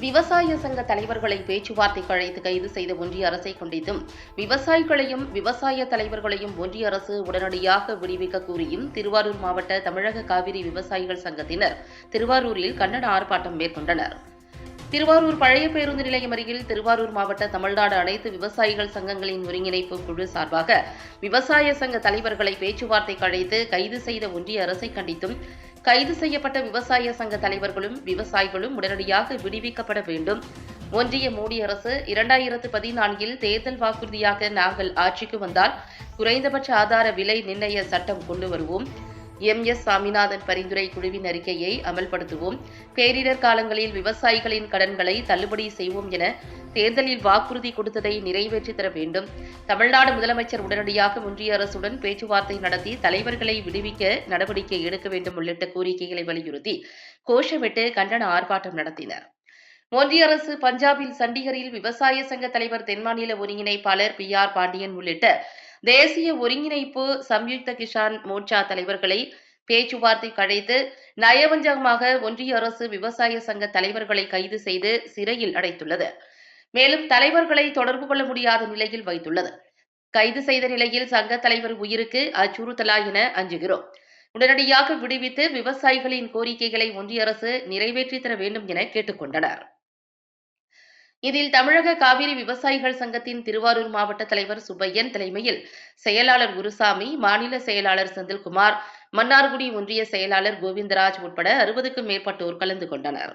விவசாய சங்க தலைவர்களை பேச்சுவார்த்தைக்கு அழைத்து கைது செய்த ஒன்றிய அரசை கண்டித்தும் விவசாயிகளையும் விவசாய தலைவர்களையும் ஒன்றிய அரசு உடனடியாக விடுவிக்க கூறியும் திருவாரூர் மாவட்ட தமிழக காவிரி விவசாயிகள் சங்கத்தினர் திருவாரூரில் கண்டன ஆர்ப்பாட்டம் மேற்கொண்டனர். திருவாரூர் பழைய பேருந்து நிலையம் அருகில் திருவாரூர் மாவட்ட தமிழ்நாடு அனைத்து விவசாயிகள் சங்கங்களின் ஒருங்கிணைப்பு குழு சார்பாக விவசாய சங்க தலைவர்களை பேச்சுவார்த்தைக்கு அழைத்து கைது செய்த ஒன்றிய அரசை கண்டித்தும் கைது செய்யப்பட்ட விவசாய சங்க தலைவர்களும் விவசாயிகளும் உடனடியாக விடுவிக்கப்பட வேண்டும். ஒன்றிய மோடி அரசு இரண்டாயிரத்து பதினான்கில் தேர்தல் வாக்குறுதியாக நாங்கள் ஆட்சிக்கு வந்தால் குறைந்தபட்ச ஆதார விலை நிர்ணய சட்டம் கொண்டு வருவோம். எம் எஸ் சாமிநாதன் பரிந்துரை குழுவின் அறிக்கையை அமல்படுத்துவோம். பேரிடர் காலங்களில் விவசாயிகளின் கடன்களை தள்ளுபடி செய்வோம் என தேர்தலில் வாக்குறுதி கொடுத்ததை நிறைவேற்றி தர வேண்டும். தமிழ்நாடு முதலமைச்சர் உடனடியாக ஒன்றிய அரசுடன் பேச்சுவார்த்தை நடத்தி தலைவர்களை விடுவிக்க நடவடிக்கை எடுக்க வேண்டும் உள்ளிட்ட கோரிக்கைகளை வலியுறுத்தி கோஷமிட்டு கண்டன ஆர்ப்பாட்டம் நடத்தினர். ஒன்றிய அரசு பஞ்சாபில் சண்டிகரில் விவசாய சங்க தலைவர் தென்மாநில ஒருங்கிணைப்பாளர் பி ஆர் பாண்டியன் உள்ளிட்ட தேசிய ஒருங்கிணைப்பு சம்யுக்த கிஷான் மோர்ச்சா தலைவர்களை பேச்சுவார்த்தை அழைத்து நயவஞ்சகமாக ஒன்றிய அரசு விவசாய சங்க தலைவர்களை கைது செய்து சிறையில் அடைத்துள்ளது. மேலும் தலைவர்களை தொடர்பு கொள்ள முடியாத நிலையில் வைத்துள்ளது. கைது செய்த நிலையில் சங்க தலைவர் உயிருக்கு அச்சுறுத்தலா என அஞ்சுகிறோம். உடனடியாக விடுவித்து விவசாயிகளின் கோரிக்கைகளை ஒன்றிய அரசு நிறைவேற்றித் தர வேண்டும் என கேட்டுக்கொண்டனர் இதில் தமிழக காவிரி விவசாயிகள் சங்கத்தின் திருவாரூர் மாவட்ட தலைவர் சுப்பையன் தலைமையில் செயலாளர் குருசாமி மாநில செயலாளர் செந்தில்குமார் மன்னார்குடி ஒன்றிய செயலாளர் கோவிந்தராஜ் உட்பட அறுபதுக்கும் மேற்பட்டோர் கலந்து கொண்டனர்.